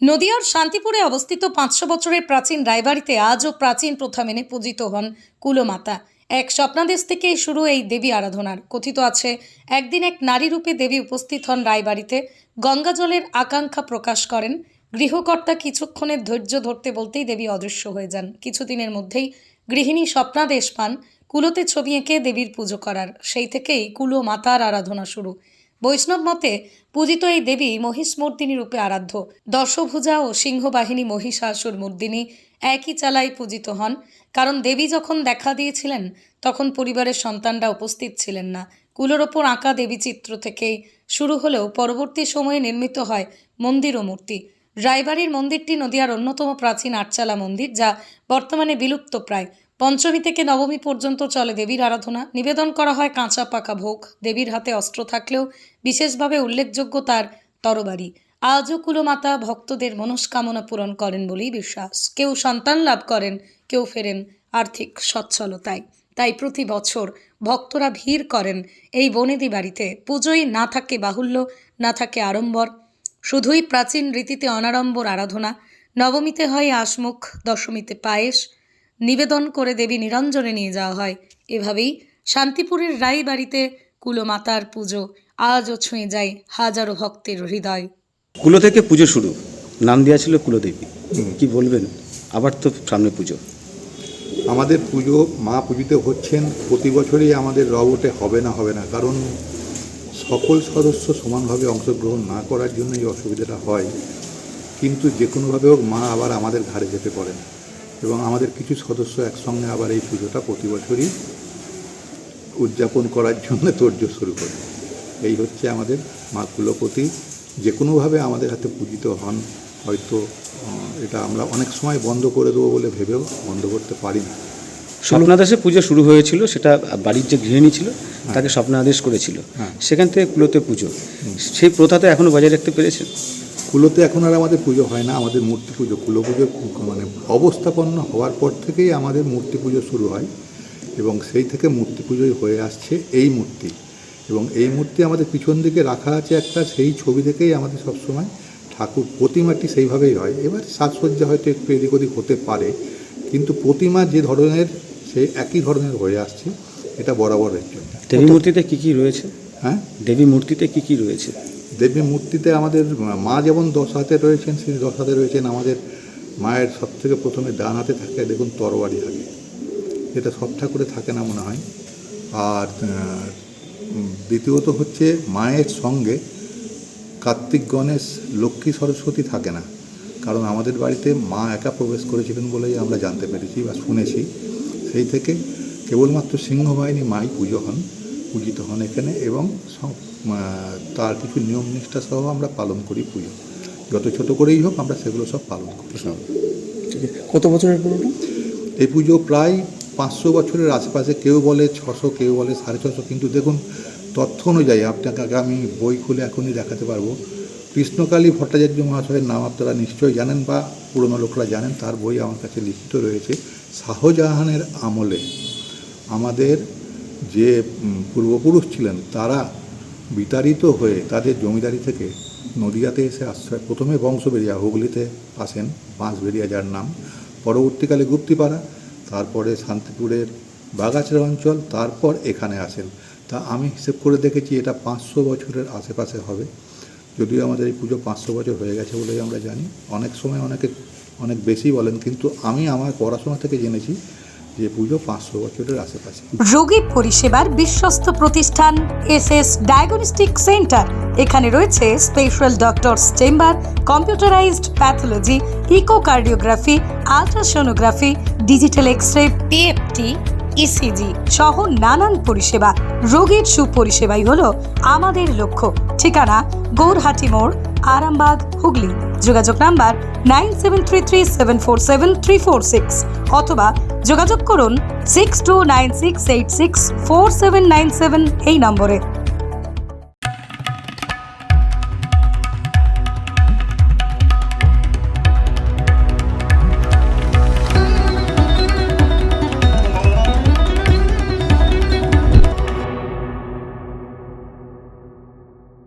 নদিয়ার শান্তিপুরে অবস্থিত পাঁচশো বছরের প্রাচীন রায়বাড়িতে আজও প্রাচীন প্রথা মেনে পূজিত হন কুলমাতা। এক স্বপ্নাদেশ থেকেই শুরু এই দেবী আরাধনার। কথিত আছে, একদিন এক নারী রূপে দেবী উপস্থিত হন রায়বাড়িতে। গঙ্গাজলের আকাঙ্ক্ষা প্রকাশ করেন। গৃহকর্তা কিছুক্ষণের ধৈর্য ধরতে বলতেই দেবী অদৃশ্য হয়ে যান। কিছুদিনের মধ্যেই গৃহিণী স্বপ্নাদেশ পান। কুলোতে ছবি এঁকে দেবীর পুজো করার। সেই থেকেই কুলো মাতার আরাধনা শুরু। বৈষ্ণব মতে পূজিত এই দেবী মহিষমর্দিনী রূপে আরাধ্য। দশভুজা ও সিংহবাহিনী মহিষাসুর মর্দিনী একই চালায় পূজিত হন। কারণ দেবী যখন দেখা দিয়েছিলেন, তখন পরিবারের সন্তানরা উপস্থিত ছিলেন না। কুলোর ওপর আঁকা দেবী চিত্র থেকেই শুরু হলেও পরবর্তী সময়ে নির্মিত হয় মন্দির ও মূর্তি। রায়বাড়ির মন্দিরটি নদিয়ার অন্যতম প্রাচীন আটচালা মন্দির, যা বর্তমানে বিলুপ্ত প্রায় পঞ্চমী থেকে নবমী পর্যন্ত চলে দেবীর আরাধনা। নিবেদন করা হয় কাঁচা পাকা ভোগ। দেবীর হাতে অস্ত্র থাকলেও বিশেষভাবে উল্লেখযোগ্য তার তরবারি। আজও কুলমাতা ভক্তদের মনস্কামনা পূরণ করেন বলেই বিশ্বাস। কেউ সন্তান লাভ করেন, কেউ ফেরেন আর্থিক সচ্ছলতায়। তাই প্রতি বছর ভক্তরা ভিড় করেন এই বনেদি বাড়িতে। পুজোয় না থাকে বাহুল্য, না থাকে আড়ম্বর। শুধুই প্রাচীন রীতিতে অনাড়ম্বর আরাধনা। নবমীতে হয় আসমুখ দশমীতে পায়েস। নিবেদন করে দেবী নিরঞ্জনে নিয়ে যাওয়া হয়। এভাবেই শান্তিপুরের রাই বাড়িতে কুলমাতার পুজো আজও ছুঁয়ে যায় হাজারো ভক্তের হৃদয়। কুলো থেকে পুজো শুরু। নাম দেওয়া ছিল কুলদেবী। কি বলবেন? আবার তো সামনে পুজো। আমাদের পুজো মা পুজোতে হচ্ছেন প্রতি বছরই আমাদের রবটে হবে না হবে না। কারণ সকল সদস্য সমানভাবে অংশগ্রহণ না করার জন্য এই অসুবিধাটা হয়। কিন্তু যে কোনোভাবে হোক মা আবার আমাদের ঘাড়ে যেতে পারেন এবং আমাদের কিছু সদস্য একসঙ্গে আবার এই পুজোটা প্রতি বছরই উদযাপন করার জন্য তোড়জোড় শুরু করে। এই হচ্ছে আমাদের মা কুলপতি যে কোনোভাবে আমাদের হাতে পূজিত হন হয়তো এটা আমরা অনেক সময় বন্ধ করে দেবো বলে ভেবেও বন্ধ করতে পারি না। স্বপ্নাদেশে পুজো শুরু হয়েছিল সেটা বাড়ির যে গৃহিণী ছিল তাকে স্বপ্নাদেশ করেছিল। হ্যাঁ। সেখান থেকে কুলোতে পুজো। সেই প্রথাতে এখনও বজায় রাখতে পেরেছেন? কুলোতে এখন আর আমাদের পুজো হয় না আমাদের মূর্তি পুজো। কুলো পুজো মানে অবস্থাপন্ন হওয়ার পর থেকেই আমাদের মূর্তি পুজো শুরু হয় এবং সেই থেকে মূর্তি পুজোই হয়ে আসছে এই মূর্তি। এবং এই মূর্তি আমাদের পিছন দিকে রাখা আছে একটা সেই ছবি থেকেই আমাদের সবসময় ঠাকুর প্রতিমাটি সেইভাবেই হয়। এবার সাজসজ্জা হয়তো একটু এদিক ওদিক হতে পারে কিন্তু প্রতিমা যে ধরনের সেই একই ধরনের হয়ে আসছে। এটা বরাবরের জন্য। দেবী মূর্তিতে কী কী রয়েছে? হ্যাঁ? দেবী মূর্তিতে কী কী রয়েছে? দেবী মূর্তিতে আমাদের মা যেমন দশ হাতে রয়েছেন, সেই দশ হাতে রয়েছেন আমাদের মায়ের সব থেকে প্রথমে ডান হাতে থাকে, দেখুন তরবারি থাকে এটা সব ঠাকুরে থাকে না মনে হয়। আর দ্বিতীয়ত হচ্ছে মায়ের সঙ্গে কার্তিক গণেশ লক্ষ্মী সরস্বতী থাকে না। কারণ আমাদের বাড়িতে মা একা প্রবেশ করেছিলেন বলেই আমরা জানতে পেরেছি বা শুনেছি। সেই থেকে কেবলমাত্র সিংহবাহিনী মাই পুজো হন, পূজিত হন এখানে এবং তার কিছু নিয়ম নিষ্ঠা সহ আমরা পালন করি পুজো। যত ছোট করেই হোক আমরা সেগুলো সব পালন করি। ঠিক আছে কত বছরের এই পুজো প্রায় পাঁচশো বছরের আশেপাশে কেউ বলে ছশো কেউ বলে সাড়ে ছশো। কিন্তু দেখুন তথ্য অনুযায়ী আপনাকে আগে আমি বই খুলে এখনই দেখাতে পারব। কৃষ্ণকালী ভট্টাচার্য মহাশয়ের নাম আপনারা নিশ্চয়ই জানেন বা পুরনো লোকরা জানেন তার বই আমার কাছে লিখিত রয়েছে শাহজাহানের আমলে। আমাদের যে পূর্বপুরুষ ছিলেন তারা বিতাড়িত হয়ে তাদের জমিদারি থেকে নদিয়াতে এসে আশ্রয় প্রথমে বংশবেরিয়া হুগলিতে আসেন বাঁশবেরিয়া যার নাম। পরবর্তীকালে গুপ্তিপাড়া, তারপরে শান্তিপুরের বাগাছড়া অঞ্চল, তারপর এখানে আসেন। তা আমি হিসেব করে দেখেছি এটা পাঁচশো বছরের আশেপাশে হবে। যদিও আমাদের এই পুজো পাঁচশো বছর হয়ে গেছে বলেই আমরা জানি। অনেক সময় অনেকে অনেক বেশি বলেন, কিন্তু আমি আমার পড়াশোনা থেকে জেনেছি যে পুজো পাঁচশো বছরের আশেপাশে। রোগী পরিষেবার বিশ্বস্ত প্রতিষ্ঠান এস এস ডায়াগনস্টিক সেন্টার। এখানে রয়েছে special doctors chamber, computerised pathology, echocardiography, ultrasonography, digital X ray PFT, ECG সহ নানান পরিষেবা। রোগীর সুপরিষেবাই হল আমাদের লক্ষ্য। ঠিকানা গৌরহাটি মোড়, আরামবাগ, হুগলি। যোগাযোগ number nine seven three three seven four seven three four six অথবা যোগাযোগ করুন six two nine six eight six four seven nine seven এই নম্বরে।